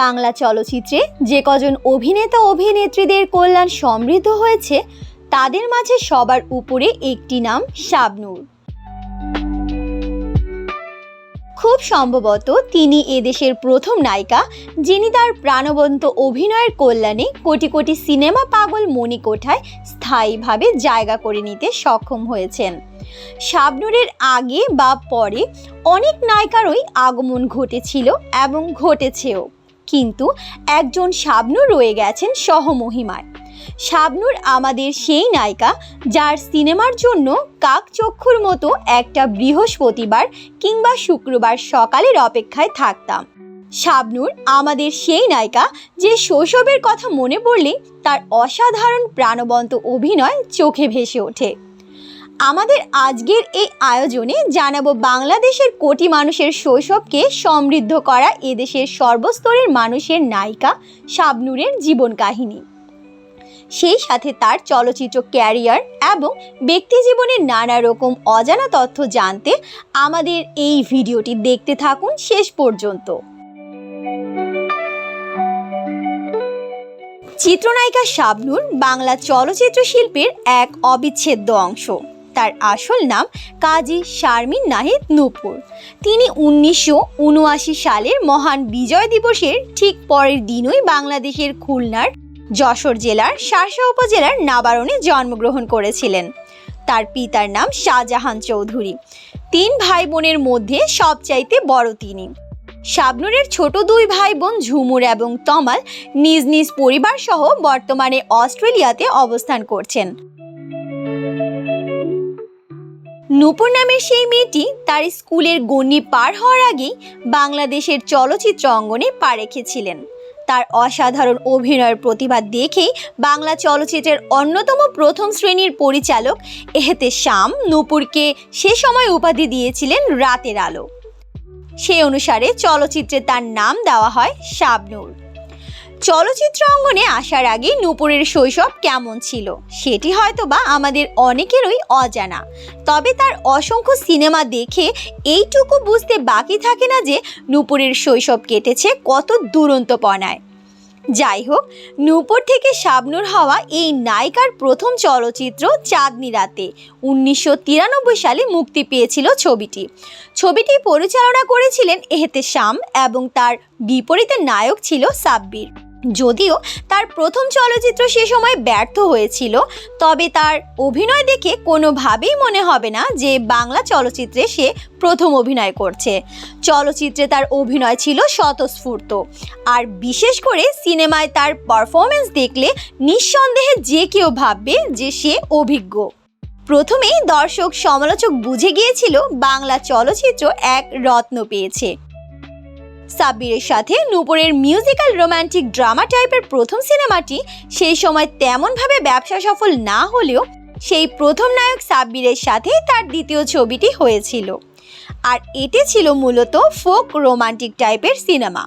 বাংলা চলচ্চিত্রে যে কজন অভিনেতা অভিনেত্রীদের কল্যাণ সমৃদ্ধ হয়েছে, তাদের মাঝে সবার উপরে একটি নাম শাবনূর। খুব সম্ভবত তিনি এদেশের প্রথম নায়িকা, যিনি তার প্রাণবন্ত অভিনয়ের কল্যাণে কোটি কোটি সিনেমা পাগল মণিকোঠায় স্থায়ীভাবে জায়গা করে নিতে সক্ষম হয়েছেন। শাবনূরের আগে বা পরে অনেক নায়িকারই আগমন ঘটেছিল এবং ঘটেছেও। কিন্তু একজন শাবনূর রয়ে গেছেন সহমহিমায়। শাবনূর আমাদের সেই নায়িকা যার সিনেমার জন্য কাকচক্ষুর মতো একটা বৃহস্পতিবার কিংবা শুক্রবার সকালের অপেক্ষায় থাকতাম। শাবনূর আমাদের সেই নায়িকা যে শৈশবের কথা মনে পড়লে তার অসাধারণ প্রাণবন্ত অভিনয় চোখে ভেসে ওঠে। আমাদের আজকের এই আয়োজনে জানাব বাংলাদেশের কোটি মানুষের শৈশবকে সমৃদ্ধ করা এদেশের সর্বস্তরের মানুষের নায়িকা শাবনূরের জীবন কাহিনী। সেই সাথে তার চলচ্চিত্র ক্যারিয়ার এবং ব্যক্তি জীবনের নানা রকম অজানা তথ্য জানতে আমাদের এই ভিডিওটি দেখতে থাকুন শেষ পর্যন্ত। চিত্রনায়িকা শাবনুর বাংলা চলচ্চিত্র শিল্পের এক অবিচ্ছেদ্য অংশ। তার আসল নাম কাজী শারমিন নাহিদ নূপুর। তিনি উনিশশো উনআশি সালের মহান বিজয় দিবসের ঠিক পরের দিনই বাংলাদেশের খুলনার যশোর জেলার শাসা উপজেলার নাবারণে জন্মগ্রহণ করেছিলেন। তার পিতার নাম শাহজাহান চৌধুরী। তিন ভাই বোনের মধ্যে সবচাইতে বড় তিনি। শাবনুরের ছোট দুই ভাই বোন ঝুমুর এবং তমাল নিজ নিজ পরিবার সহ বর্তমানে অস্ট্রেলিয়াতে অবস্থান করছেন। নূপুর নামের সেই মেয়েটি তার স্কুলের গণ্ডি পার হওয়ার আগেই বাংলাদেশের চলচ্চিত্র অঙ্গনে পা রেখেছিলেন। তার অসাধারণ অভিনয়ের প্রতিভা দেখেই বাংলা চলচ্চিত্রের অন্যতম প্রথম শ্রেণির পরিচালক এহেতে শাম নূপুরকে সে সময় উপাধি দিয়েছিলেন রাতের আলো। সেই অনুসারে চলচ্চিত্রে তার নাম দেওয়া হয় শাবনূর। চলচ্চিত্র অঙ্গনে আসার আগে নূপুরের শৈশব কেমন ছিল? সেটি হয়তোবা আমাদের অনেকেরই অজানা। তবে তার অসংখ্য সিনেমা দেখে এইটুকু বুঝতে বাকি থাকে না যে নূপুরের শৈশব কেটেছে কত দুরন্তপনায়। যাই হোক, নূপুর থেকে শাবনূর হওয়া এই নায়িকার প্রথম চলচ্চিত্র চাঁদনি রাতে উনিশশো তিরানব্বই সালে মুক্তি পেয়েছিল ছবিটি। ছবিটি পরিচালনা করেছিলেন এহেতে শাম এবং তার বিপরীতে নায়ক ছিল সাব্বির। যদিও তার প্রথম চলচ্চিত্র সে সময় ব্যর্থ হয়েছিল, তবে তার অভিনয় দেখে কোনোভাবেই মনে হবে না যে বাংলা চলচ্চিত্রে সে প্রথম অভিনয় করছে। চলচ্চিত্রে তার অভিনয় ছিল স্বতঃস্ফূর্ত। আর বিশেষ করে সিনেমায় তার পারফরমেন্স দেখলে নিঃসন্দেহে যে কেউ ভাববে যে সে অভিজ্ঞ। প্রথমেই দর্শক সমালোচক বুঝে গিয়েছিল বাংলা চলচ্চিত্র এক রত্ন পেয়েছে। সাব্বিরের সাথে নূপুরের মিউজিক্যাল রোমান্টিক ড্রামা টাইপের প্রথম সিনেমাটি সেই সময় তেমনভাবে ব্যবসা সফল না হলেও সেই প্রথম নায়ক সাব্বিরের সাথেই তার দ্বিতীয় ছবিটি হয়েছিল। আর এটি ছিল মূলত ফোক রোমান্টিক টাইপের সিনেমা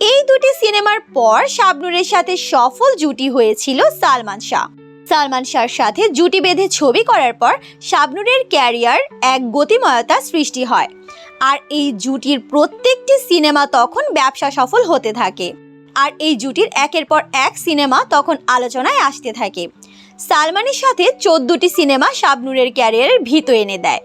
এই দুটি সিনেমার পর শাবনুরের সাথে সফল জুটি হয়েছিল সালমান শাহ। সালমান শাহর সাথে জুটি বেঁধে ছবি করার পর শাবনুরের ক্যারিয়ার এক গতিময়তা সৃষ্টি হয়। আর এই জুটির প্রত্যেকটি সিনেমা তখন ব্যবসা সফল হতে থাকে। আর এই জুটির একের পর এক সিনেমা তখন আলোচনায় আসতে থাকে। সালমানের সাথে চোদ্দটি সিনেমা শাবনুরের ক্যারিয়ারের ভিত এনে দেয়।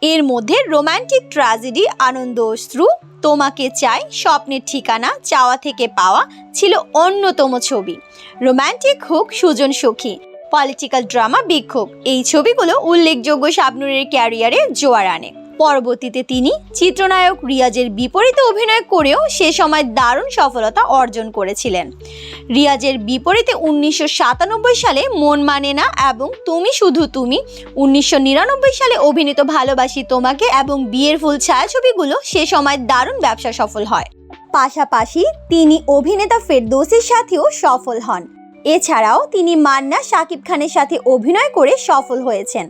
এর মধ্যে রোমান্টিক ট্র্যাজেডি আনন্দ অশ্রু, তোমাকে চাই, স্বপ্নের ঠিকানা, চাওয়া থেকে পাওয়া ছিল অন্যতম ছবি। রোমান্টিক হুক, সুজন সখী, পলিটিক্যাল ড্রামা বিক্ষোভ, এই ছবিগুলো উল্লেখযোগ্য শাবনুরের ক্যারিয়ারে জোয়ার আনে। পরবর্তীতে তিনি চিত্রনায়ক রিয়াজের বিপরীতে অভিনয় করেও সে সময় দারুণ সফলতা অর্জন করেছিলেন। রিয়াজের বিপরীতে উনিশশো সাতানব্বই সালে মন মানে না এবং তুমি শুধু তুমি, উনিশশো নিরানব্বই সালে অভিনীত ভালোবাসি তোমাকে এবং বিয়ের ফুল ছায়াছবিগুলো সে সময় দারুণ ব্যবসা সফল হয়। পাশাপাশি তিনি অভিনেতা ফেরদৌসির সাথেও সফল হন। এছাড়াও তিনি মান্না শাকিব খানের সাথে অভিনয় করে সফল হয়েছেন।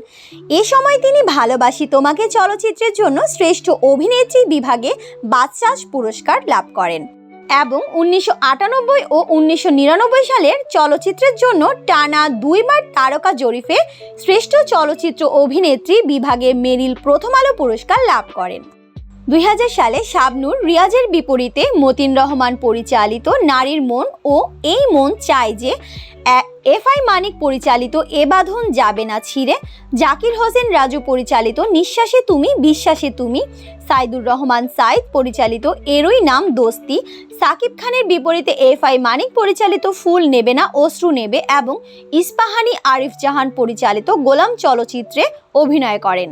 এ সময় তিনি ভালোবাসি তোমাকে চলচ্চিত্রের জন্য শ্রেষ্ঠ অভিনেত্রী বিভাগে বাদশাস পুরস্কার লাভ করেন এবং উনিশশো আটানব্বই ও উনিশশো নিরানব্বই সালের চলচ্চিত্রের জন্য টানা দুইবার তারকা জরিফে শ্রেষ্ঠ চলচ্চিত্র অভিনেত্রী বিভাগে মেরিল প্রথম আলো পুরস্কার লাভ করেন। দুই হাজার সালে শাবনূর রিয়াজের বিপরীতে মতিন রহমান পরিচালিত নারীর মন ও এই মন চায় যে এফ আই মানিক পরিচালিত এ বাঁধন যাবে না ছিঁড়ে। জাকির হোসেন রাজু পরিচালিত নিঃশ্বাসে তুমি, বিশ্বাসে তুমি। সাইদুর রহমান সাইদ পরিচালিত এরই নাম দোস্তি। সাকিব খানের বিপরীতে এফ আই মানিক পরিচালিত ফুল নেবে না, অশ্রু নেবে এবং ইস্পাহানি আরিফ জাহান পরিচালিত গোলাম চলচ্চিত্রে অভিনয় করেন।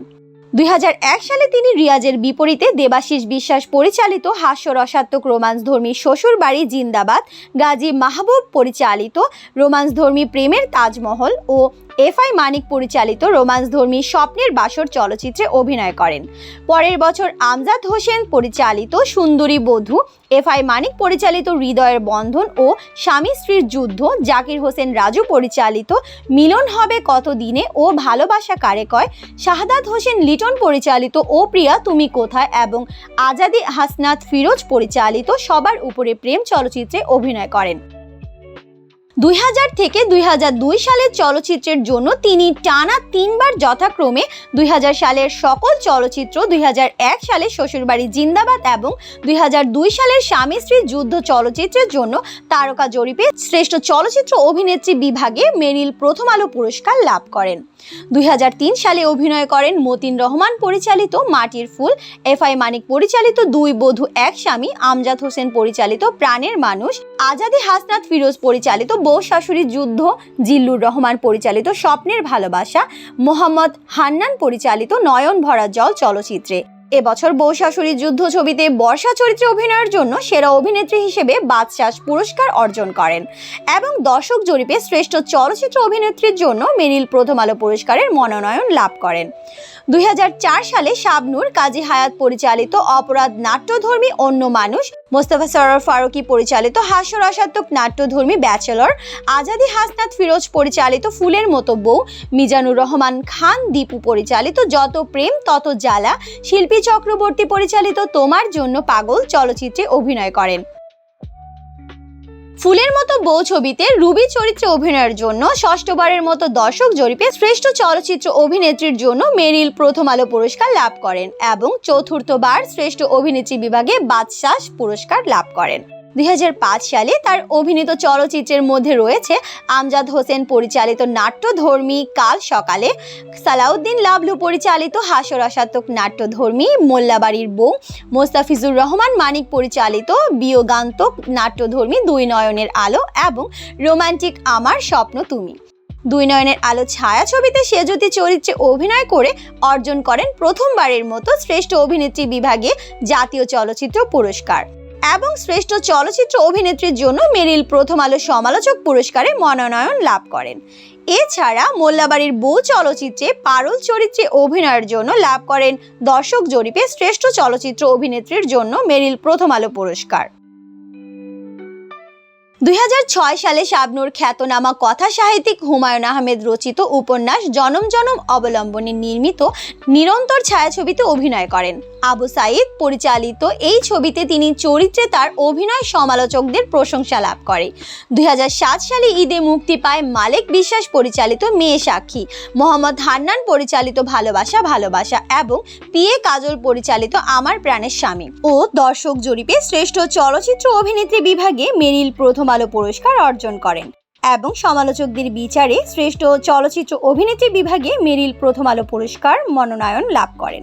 দুই হাজার এক সালে তিনি রিয়াজের বিপরীতে দেবাশিস বিশ্বাস পরিচালিত হাস্যরসাত্মক রোমান্সধর্মী শ্বশুর বাড়ি জিন্দাবাদ, গাজী মাহবুব পরিচালিত রোমান্সধর্মী প্রেমের তাজমহল ও এফ আই মানিক পরিচালিত রোমান্সধর্মী স্বপ্নের বাসর চলচ্চিত্রে অভিনয় করেন। পরের বছর আমজাদ হোসেন পরিচালিত সুন্দরী বধূ এফ আই মানিক পরিচালিত হৃদয়ের বন্ধন ও স্বামী স্ত্রীর যুদ্ধ, জাকির হোসেন রাজু পরিচালিত মিলন হবে কত দিনে ও ভালোবাসা কারে কয়, শাহাদাত হোসেন লিটন পরিচালিত ও প্রিয়া তুমি কোথায় এবং আজাদি হাসনাত ফিরোজ পরিচালিত সবার উপরে প্রেম চলচ্চিত্রে অভিনয় করেন। দুই হাজার থেকে দুই হাজার দুই সালের চলচ্চিত্রের জন্য তিনি টানা তিনবার যথাক্রমে দুই হাজার সালের সকল চলচ্চিত্র, দুই হাজার এক সালে শ্বশুরবাড়ি জিন্দাবাদ এবং দুই হাজার দুই সালের স্বামী স্ত্রী যুদ্ধ চলচ্চিত্রের জন্য তারকা জরিপে শ্রেষ্ঠ চলচ্চিত্র অভিনেত্রী বিভাগে মেরিল প্রথম আলো পুরস্কার লাভ করেন। দুই হাজার তিন সালে অভিনয় করেন মতিন রহমান, পরিচালিত মাটির ফুল এফ আই মানিক, পরিচালিত দুই বধূ, এক স্বামী, আমজাদ হোসেন, পরিচালিত প্রাণের মানুষ, আজাদি হাসনাত ফিরোজ, পরিচালিত বউ শাশুড়ির যুদ্ধ, জিল্লুর রহমান, পরিচালিত স্বপ্নের ভালোবাসা, মোহাম্মদ হান্নান, পরিচালিত নয়ন ভরা জল চলচ্চিত্রে। এবছর বউ শাশুড়ির যুদ্ধ ছবিতে বর্ষা চরিত্রে অভিনয়ের জন্য সেরা অভিনেত্রী হিসেবে বাদশাস পুরস্কার অর্জন করেন এবং দর্শক জরিপে শ্রেষ্ঠ চলচ্চিত্র অভিনেত্রীর জন্য মেরিল প্রথম আলো পুরস্কারের মনোনয়ন লাভ করেন। দুই হাজার চার সালে শাবনূর কাজী হায়াত পরিচালিত অপরাধ নাট্যধর্মী অন্য মানুষ, মোস্তফা সরর ফারুকি পরিচালিত হাস্যরসাত্মক নাট্যধর্মী ব্যাচেলর, আজাদি হাসনাত ফিরোজ পরিচালিত ফুলের মতো বউ, মিজানুর রহমান খান, দীপু পরিচালিত যত প্রেম তত জ্বালা, শিল্পী চক্রবর্তী পরিচালিত তোমার জন্য পাগল চলচ্চিত্রে অভিনয় করেন। ফুলের মতো বউ ছবিতে রুবি চরিত্রে অভিনয়ের জন্য, ষষ্ঠবারের মতো দর্শক জরিপে শ্রেষ্ঠ চলচ্চিত্র অভিনেত্রীর জন্য মেরিল প্রথম আলো পুরস্কার লাভ করেন এবং চতুর্থবার শ্রেষ্ঠ অভিনেত্রী বিভাগে বাদশাস পুরস্কার লাভ করেন। দুই হাজার পাঁচ সালে তার অভিনীত চলচ্চিত্রের মধ্যে রয়েছে আমজাদ হোসেন পরিচালিত নাট্যধর্মী কাল সকালে, সালাউদ্দিন লাবলু পরিচালিত হাস্যরসাত্মক নাট্যধর্মী মোল্লাবাড়ির বউ, মোস্তাফিজুর রহমান মানিক পরিচালিত বিয়োগান্তক নাট্যধর্মী দুই নয়নের আলো এবং রোমান্টিক আমার স্বপ্ন তুমি। দুই নয়নের আলো ছায়া ছবিতে সেজতি চরিত্রে অভিনয় করে অর্জন করেন প্রথমবারের মতো শ্রেষ্ঠ অভিনেত্রী বিভাগে জাতীয় চলচ্চিত্র পুরস্কার। এবং শ্রেষ্ঠ চলচ্চিত্র অভিনেত্রীর জন্য মেরিল প্রথম আলো সমালোচক পুরস্কারে মনোনয়ন লাভ করেন। এছাড়া মোল্লাবাড়ির বউ চলচ্চিত্রে পারুল চরিত্রে অভিনয়ের জন্য লাভ করেন দর্শক জরিপে শ্রেষ্ঠ চলচ্চিত্র অভিনেত্রীর জন্য মেরিল প্রথম আলো পুরস্কার। দুই হাজার ছয় সালে শাবনুর খ্যাতনামা কথা সাহিত্যিক হুমায়ুন আহমেদ রচিত উপন্যাস জনম জনম অবলম্বনে নির্মিত নিরন্তর ছায়াছবিতে অভিনয় করেন। আবু সাইদ পরিচালিত এই ছবিতে তিনি চরিত্রে তার অভিনয় সমালোচকদের প্রশংসা লাভ করে। দু হাজার সাত সালে ঈদে মুক্তি পায় মালেক বিশ্বাস পরিচালিত মেয়ে সাক্ষী, মোহাম্মদ হান্নান পরিচালিত ভালোবাসা ভালোবাসা এবং পিএ কাজল পরিচালিত আমার প্রাণের স্বামী ও দর্শক জরিপে শ্রেষ্ঠ চলচ্চিত্র অভিনেত্রী বিভাগে মেরিল প্রথম আলো পুরস্কার অর্জন করেন এবং সমালোচকদের বিচারে শ্রেষ্ঠ চলচ্চিত্র অভিনেত্রী বিভাগে মেরিল প্রথম আলো পুরস্কার মনোনয়ন লাভ করেন।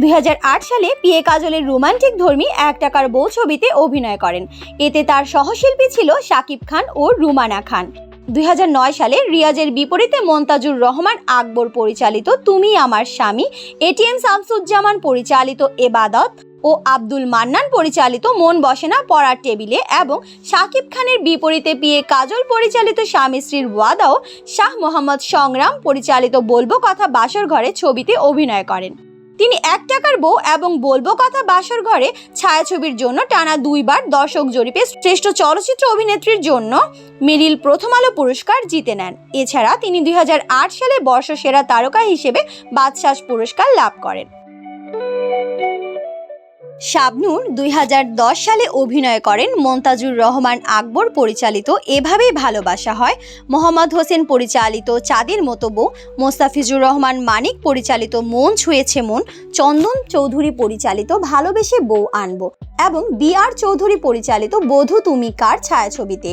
দুই হাজার আট সালে পিএ কাজলের রোমান্টিক ধর্মী এক টাকার বউ ছবিতে অভিনয় করেন। এতে তার সহশিল্পী ছিল শাকিব খান ও রুমানা খান। দুই হাজার নয় সালে রিয়াজের বিপরীতে মন্তাজুর রহমান আকবর পরিচালিত তুমি আমার স্বামী এটিএম শামসুজ্জামান পরিচালিত এবাদত ও আব্দুল মান্নান পরিচালিত মন বসে না পড়ার টেবিলে এবং শাকিব খানের বিপরীতে পিয়ে কাজল পরিচালিত স্বামী স্ত্রীর ওয়াদাও শাহ মোহাম্মদ সংগ্রাম পরিচালিত বলব কথা বাসর ঘরে ছবিতে অভিনয় করেন। তিনি এক টাকার বউ এবং বলব কথা বাসর ঘরে ছায়াছবির জন্য টানা দুইবার দর্শক জরিপে শ্রেষ্ঠ চলচ্চিত্র অভিনেত্রীর জন্য মেরিল প্রথম আলো পুরস্কার জিতে নেন। এছাড়া তিনি দুই হাজার আট সালে বর্ষসেরা তারকা হিসেবে বাদশাস পুরস্কার লাভ করেন। শাবনূর দুই সালে অভিনয় করেন মন্তাজুর রহমান আকবর পরিচালিত এভাবেই ভালোবাসা হয়। মোহাম্মদ হোসেন পরিচালিত চাঁদের মতো বউ, মোস্তাফিজুর রহমান মানিক পরিচালিত মন ছুঁয়েছে মন, চন্দন চৌধুরী পরিচালিত ভালোবেসে বউ আনব এবং বি আর চৌধুরী পরিচালিত বধূ তুমি কার ছায়াছবিতে।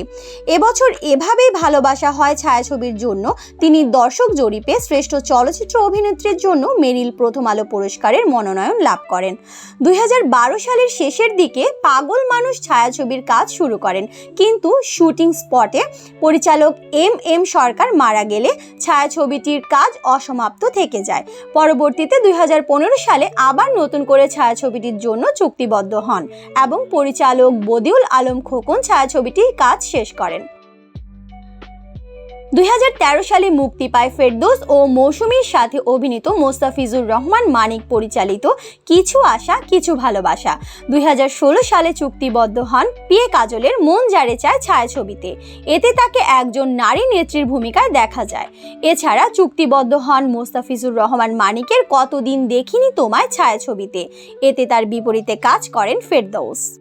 এবছর এভাবেই ভালোবাসা হয় ছায়াছবির জন্য। তিনি দর্শক জরিপে শ্রেষ্ঠ চলচ্চিত্র অভিনেত্রীর জন্য মেরিল প্রথম আলো পুরস্কারের মনোনয়ন লাভ করেন। দুই হাজার সালের শেষের দিকে পাগল মানুষ ছায়াছবির কাজ শুরু করেন। কিন্তু শুটিং স্পটে পরিচালক এম এম সরকার মারা গেলে ছায়াছবিটির কাজ অসমাপ্ত থেকে যায়। পরবর্তীতে দুই হাজার পনেরো সালে আবার নতুন করে ছায়াছবিটির জন্য চুক্তিবদ্ধ হন এবং পরিচালক বদিউল আলম খোকন ছায়াছবিটির কাজ শেষ করেন। দুই হাজার তেরো সালে মুক্তি পায় ফেরদৌস ও মৌসুমীর সাথে অভিনীত মোস্তাফিজুর রহমান মানিক পরিচালিত কিছু আশা, কিছু ভালোবাসা। দুই হাজার ষোলো সালে চুক্তিবদ্ধ হন পিয়ে কাজলের মন জারে চায় ছায়াছবিতে। এতে তাকে একজন নারী নেত্রীর ভূমিকায় দেখা যায়। এছাড়া চুক্তিবদ্ধ হন মোস্তাফিজুর রহমান মানিকের কতদিন দেখিনি তোমায় ছায়াছবিতে। এতে তার বিপরীতে কাজ করেন ফেরদৌস।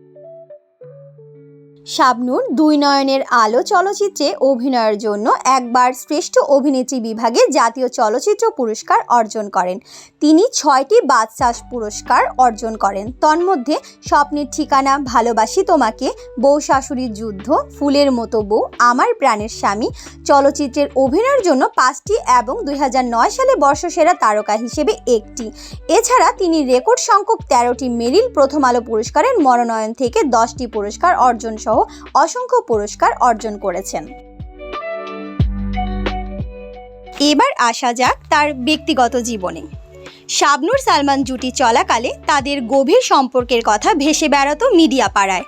শাবনূর দুই নয়নের আলো চলচ্চিত্রে অভিনয়ের জন্য একবার শ্রেষ্ঠ অভিনেত্রী বিভাগে জাতীয় চলচ্চিত্র পুরস্কার অর্জন করেন। তিনি ছয়টি বাদশাস পুরস্কার অর্জন করেন। তন্মধ্যে, স্বপ্নের ঠিকানা, ভালোবাসি তোমাকে, বউ শাশুড়ির যুদ্ধ, ফুলের মতো বউ, আমার প্রাণের স্বামী, চলচ্চিত্রের অভিনয়ের জন্য পাঁচটি এবং দু হাজার নয় সালে বর্ষসেরা তারকা হিসেবে একটি। এছাড়া, তিনি রেকর্ড সংখ্যক তেরোটি মেরিল প্রথম আলো পুরস্কারের মনোনয়ন থেকে দশটি পুরস্কার অর্জন সহ অসংখ্য পুরস্কার অর্জন করেছেন। এবার আসা যাক তার ব্যক্তিগত জীবনে। শাবনুর সালমান জুটি চলাকালে তাদের গভীর সম্পর্কের কথা ভেসে বেড়াতো মিডিয়া পাড়ায়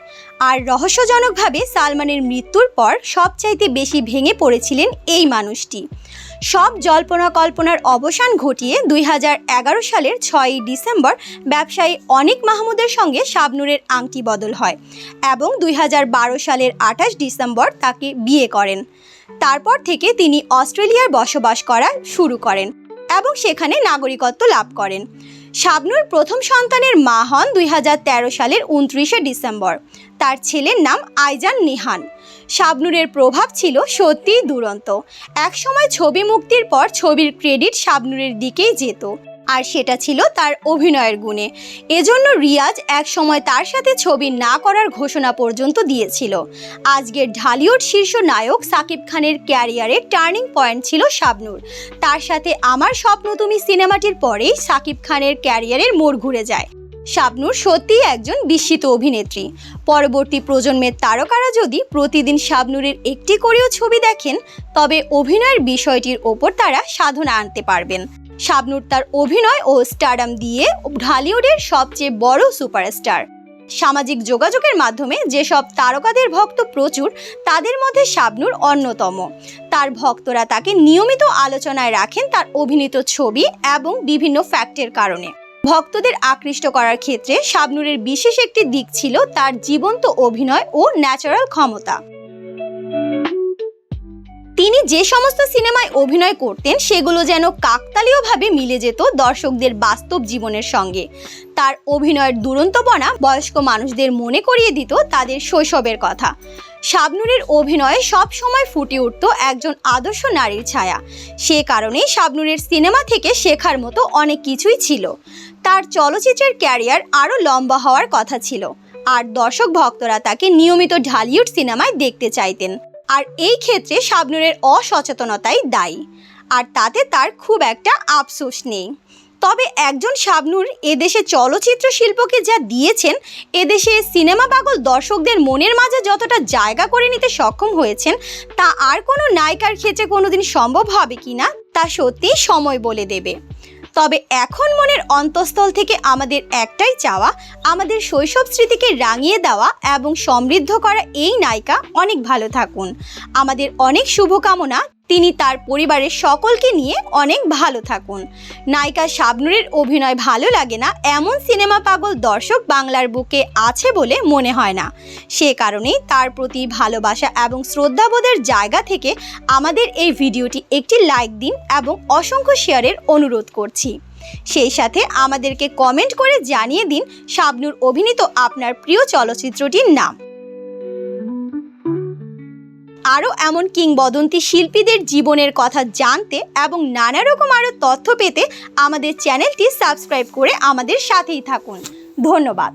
আর রহস্যজনকভাবে সালমানের মৃত্যুর পর সবচাইতে বেশি ভেঙে পড়েছিলেন এই মানুষটি। সব জল্পনা কল্পনার অবসান ঘটিয়ে দুই হাজার এগারো সালের ছয়ই ডিসেম্বর ব্যবসায়ী অনিক মাহমুদের সঙ্গে শাবনুরের আংটি বদল হয় এবং দুই হাজার বারো সালের আঠাশ ডিসেম্বর তাকে বিয়ে করেন। তারপর থেকে তিনি অস্ট্রেলিয়ার বসবাস করা শুরু করেন এবং সেখানে নাগরিকত্ব লাভ করেন। শাবনুর প্রথম সন্তানের মা হন দুই হাজার তেরো সালের উনত্রিশে ডিসেম্বর। তার ছেলের নাম আইজান নিহান। শাবনুরের প্রভাব ছিল সত্যিই দুরন্ত। একসময় ছবি মুক্তির পর ছবির ক্রেডিট শাবনুরের দিকেই যেত। আর সেটা ছিল তার অভিনয়ের গুণে। এজন্য রিয়াজ এক সময় তার সাথে ছবি না করার ঘোষণা পর্যন্ত দিয়েছিল। আজকের ঢালিউড শীর্ষ নায়ক সাকিব খানের ক্যারিয়ারের টার্নিং পয়েন্ট ছিল শাবনুর। তার সাথে আমার স্বপ্ন তুমি সিনেমাটির পরেই সাকিব খানের ক্যারিয়ারের মোড় ঘুরে যায়। শাবনুর সত্যিই একজন বিস্মিত অভিনেত্রী। পরবর্তী প্রজন্মের তারকারা যদি প্রতিদিন শাবনুরের একটি করেও ছবি দেখেন, তবে অভিনয়ের বিষয়টির ওপর তারা সাধনা আনতে পারবেন। শাবনুর তার অভিনয় ও স্টারডাম দিয়ে ঢালিউডের সবচেয়ে বড় সুপারস্টার। সামাজিক যোগাযোগের মাধ্যমে যেসব তারকাদের ভক্ত প্রচুর, তাদের মধ্যে শাবনুর অন্যতম। তার ভক্তরা তাকে নিয়মিত আলোচনায় রাখেন তার অভিনীত ছবি এবং বিভিন্ন ফ্যাক্টের কারণে। ভক্তদের আকৃষ্ট করার ক্ষেত্রে শাবনুরের বিশেষ একটি দিক ছিল তার জীবন্ত অভিনয় ও ন্যাচারাল ক্ষমতা। তিনি যে সমস্ত সিনেমায় অভিনয় করতেন, সেগুলো যেন কাকতালীয়ভাবে মিলে যেত দর্শকদের বাস্তব জীবনের সঙ্গে। তার অভিনয়ের দুরন্তপনা বয়স্ক মানুষদের মনে করিয়ে দিত তাদের শৈশবের কথা। শাবনুরের অভিনয়ে সব সময় ফুটে উঠত একজন আদর্শ নারীর ছায়া। সে কারণেই শাবনুরের সিনেমা থেকে শেখার মতো অনেক কিছুই ছিল। তার চলচ্চিত্রের ক্যারিয়ার আরও লম্বা হওয়ার কথা ছিল। আর দর্শক ভক্তরা তাকে নিয়মিত ঢালিউড সিনেমায় দেখতে চাইতেন। আর এই ক্ষেত্রে শাবনুরের অসচেতনতাই দায়ী। আর তাতে তার খুব একটা আফসোস নেই। তবে একজন শাবনুর এদেশে চলচ্চিত্র শিল্পকে যা দিয়েছেন, এদেশে সিনেমা পাগল দর্শকদের মনের মাঝে যতটা জায়গা করে নিতে সক্ষম হয়েছেন, তা আর কোনো নায়িকার ক্ষেত্রে কোনোদিন সম্ভব হবে কিনা, তা সত্যি সময় বলে দেবে। তবে এখন মনের অন্তঃস্থল থেকে আমাদের একটাই চাওয়া, আমাদের শৈশব স্মৃতিকে রাঙিয়ে দেওয়া এবং সমৃদ্ধ করা এই নায়িকা অনেক ভালো থাকুন। আমাদের অনেক শুভকামনা। তিনি তার পরিবারের সকলকে নিয়ে অনেক ভালো থাকুন। নায়িকা শাবনুরের অভিনয় ভালো লাগে না, এমন সিনেমা পাগল দর্শক বাংলার বুকে আছে বলে মনে হয় না। সে কারণেই তার প্রতি ভালোবাসা এবং শ্রদ্ধাবোধের জায়গা থেকে আমাদের এই ভিডিওটি একটি লাইক দিন এবং অসংখ্য শেয়ারের অনুরোধ করছি। সেই সাথে আমাদেরকে কমেন্ট করে জানিয়ে দিন শাবনুর অভিনীত আপনার প্রিয় চলচ্চিত্রটির নাম। আরও এমন কিংবদন্তি শিল্পীদের জীবনের কথা জানতে এবং নানা রকম আরও তথ্য পেতে আমাদের চ্যানেলটি সাবস্ক্রাইব করে আমাদের সাথেই থাকুন। ধন্যবাদ।